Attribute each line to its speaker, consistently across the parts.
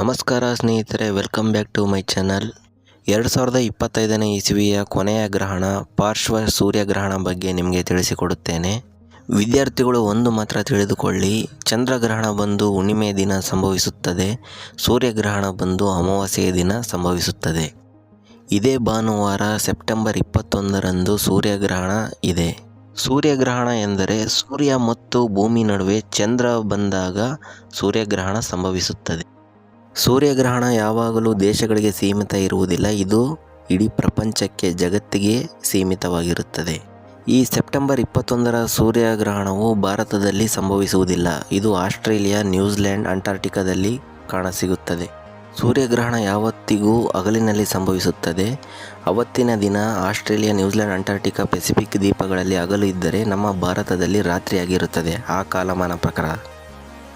Speaker 1: ನಮಸ್ಕಾರ ಸ್ನೇಹಿತರೆ welcome back to my channel ಎರಡು ಸಾವಿರದ ಇಪ್ಪತ್ತೈದನೇ ಇಸವಿಯ ಕೊನೆಯ ಗ್ರಹಣ, ಪಾರ್ಶ್ವ ಸೂರ್ಯಗ್ರಹಣ ಬಗ್ಗೆ ನಿಮಗೆ ತಿಳಿಸಿಕೊಡುತ್ತೇನೆ. ವಿದ್ಯಾರ್ಥಿಗಳು ಒಂದು ಮಾತ್ರ ತಿಳಿದುಕೊಳ್ಳಿ ಚಂದ್ರಗ್ರಹಣ ಬಂದು ಹುಣ್ಣಿಮೆ ದಿನ ಸಂಭವಿಸುತ್ತದೆ ಸೂರ್ಯಗ್ರಹಣ ಬಂದು ಅಮಾವಾಸ್ಯೆಯ ದಿನ ಸಂಭವಿಸುತ್ತದೆ. ಇದೇ ಭಾನುವಾರ ಸೆಪ್ಟೆಂಬರ್ ಇಪ್ಪತ್ತೊಂದರಂದು ಸೂರ್ಯಗ್ರಹಣ ಇದೆ. ಸೂರ್ಯಗ್ರಹಣ ಎಂದರೆ ಸೂರ್ಯ ಮತ್ತು ಭೂಮಿ ನಡುವೆ ಚಂದ್ರ ಬಂದಾಗ ಸೂರ್ಯಗ್ರಹಣ ಸಂಭವಿಸುತ್ತದೆ. ಸೂರ್ಯಗ್ರಹಣ ಯಾವಾಗಲೂ ದೇಶಗಳಿಗೆ ಸೀಮಿತ ಇರುವುದಿಲ್ಲ. ಇದು ಇಡೀ ಪ್ರಪಂಚಕ್ಕೆ ಜಗತ್ತಿಗೆ ಸೀಮಿತವಾಗಿರುತ್ತದೆ. ಈ ಸೆಪ್ಟೆಂಬರ್ ಇಪ್ಪತ್ತೊಂದರ ಸೂರ್ಯಗ್ರಹಣವು ಭಾರತದಲ್ಲಿ ಸಂಭವಿಸುವುದಿಲ್ಲ. ಇದು ಆಸ್ಟ್ರೇಲಿಯಾ, ನ್ಯೂಜಿಲೆಂಡ್ ಅಂಟಾರ್ಟಿಕಾದಲ್ಲಿ ಕಾಣಸಿಗುತ್ತದೆ. ಸೂರ್ಯಗ್ರಹಣ ಯಾವತ್ತಿಗೂ ಹಗಲಿನಲ್ಲಿ ಸಂಭವಿಸುತ್ತದೆ. ಅವತ್ತಿನ ದಿನ ಆಸ್ಟ್ರೇಲಿಯಾ, ನ್ಯೂಜಿಲೆಂಡ್ ಅಂಟಾರ್ಟಿಕಾ ಪೆಸಿಫಿಕ್ ದ್ವೀಪಗಳಲ್ಲಿ ಹಗಲು ಇದ್ದರೆ ನಮ್ಮ ಭಾರತದಲ್ಲಿ ರಾತ್ರಿಯಾಗಿರುತ್ತದೆ. ಆ ಕಾಲಮಾನ ಪ್ರಕಾರ.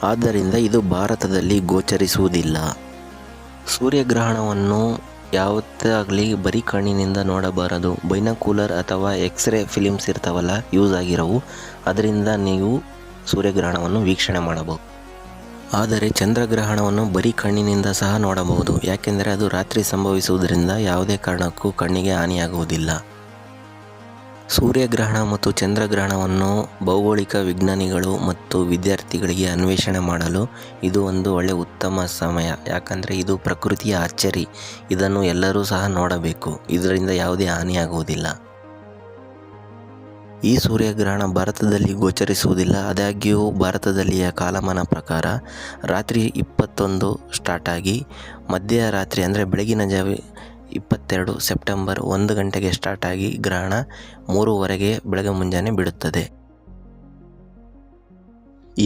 Speaker 1: ಆದ್ದರಿಂದ ಇದು ಭಾರತದಲ್ಲಿ ಗೋಚರಿಸುವುದಿಲ್ಲ. ಸೂರ್ಯಗ್ರಹಣವನ್ನು ಯಾವತ್ತಾಗಲಿ ಬರೀ ಕಣ್ಣಿನಿಂದ ನೋಡಬಾರದು. ಬೈನಕೂಲರ್ ಅಥವಾ ಎಕ್ಸ್ರೇ ಫಿಲಿಮ್ಸ್ ಇರ್ತಾವಲ್ಲ, ಯೂಸ್ ಆಗಿರೋವು. ಅದರಿಂದ ನೀವು ಸೂರ್ಯಗ್ರಹಣವನ್ನು ವೀಕ್ಷಣೆ ಮಾಡಬಹುದು. ಆದರೆ ಚಂದ್ರಗ್ರಹಣವನ್ನು ಬರೀ ಕಣ್ಣಿನಿಂದ ಸಹ ನೋಡಬಹುದು. ಯಾಕೆಂದರೆ ಅದು ರಾತ್ರಿ ಸಂಭವಿಸುವುದರಿಂದ ಯಾವುದೇ ಕಾರಣಕ್ಕೂ ಕಣ್ಣಿಗೆ ಹಾನಿಯಾಗುವುದಿಲ್ಲ. ಸೂರ್ಯಗ್ರಹಣ ಮತ್ತು ಚಂದ್ರಗ್ರಹಣವನ್ನು ಭೌಗೋಳಿಕ ವಿಜ್ಞಾನಿಗಳು ಮತ್ತು ವಿದ್ಯಾರ್ಥಿಗಳಿಗೆ ಅನ್ವೇಷಣೆ ಮಾಡಲು ಇದು ಒಂದು ಒಳ್ಳೆಯ ಉತ್ತಮ ಸಮಯ. ಯಾಕಂದರೆ ಇದು ಪ್ರಕೃತಿಯ ಅಚ್ಚರಿ. ಇದನ್ನು ಎಲ್ಲರೂ ಸಹ ನೋಡಬೇಕು. ಇದರಿಂದ ಯಾವುದೇ ಹಾನಿಯಾಗುವುದಿಲ್ಲ ಈ ಸೂರ್ಯಗ್ರಹಣ ಭಾರತದಲ್ಲಿ ಗೋಚರಿಸುವುದಿಲ್ಲ. ಆದಾಗ್ಯೂ ಭಾರತದಲ್ಲಿಯ ಕಾಲಮಾನ ಪ್ರಕಾರ ರಾತ್ರಿ ಇಪ್ಪತ್ತೊಂದು ಸ್ಟಾರ್ಟಾಗಿ ಮಧ್ಯರಾತ್ರಿ ಅಂದರೆ ಬೆಳಗಿನ ಜಾವ ಇಪ್ಪತ್ತೆರಡು ಸೆಪ್ಟೆಂಬರ್ ಒಂದು ಗಂಟೆಗೆ ಸ್ಟಾರ್ಟ್ ಆಗಿ ಗ್ರಹಣ ಮೂರುವರೆಗೆ ಬೆಳಗ್ಗೆ ಮುಂಜಾನೆ ಬಿಡುತ್ತದೆ.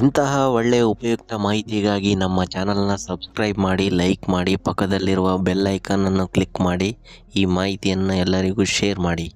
Speaker 1: ಇಂತಹ ಒಳ್ಳೆಯ ಉಪಯುಕ್ತ ಮಾಹಿತಿಗಾಗಿ ನಮ್ಮ ಚಾನಲ್ನ ಸಬ್ಸ್ಕ್ರೈಬ್ ಮಾಡಿ, ಲೈಕ್ ಮಾಡಿ, ಪಕ್ಕದಲ್ಲಿರುವ ಬೆಲ್ ಐಕನನ್ನು ಕ್ಲಿಕ್ ಮಾಡಿ, ಈ ಮಾಹಿತಿಯನ್ನು ಎಲ್ಲರಿಗೂ ಶೇರ್ ಮಾಡಿ.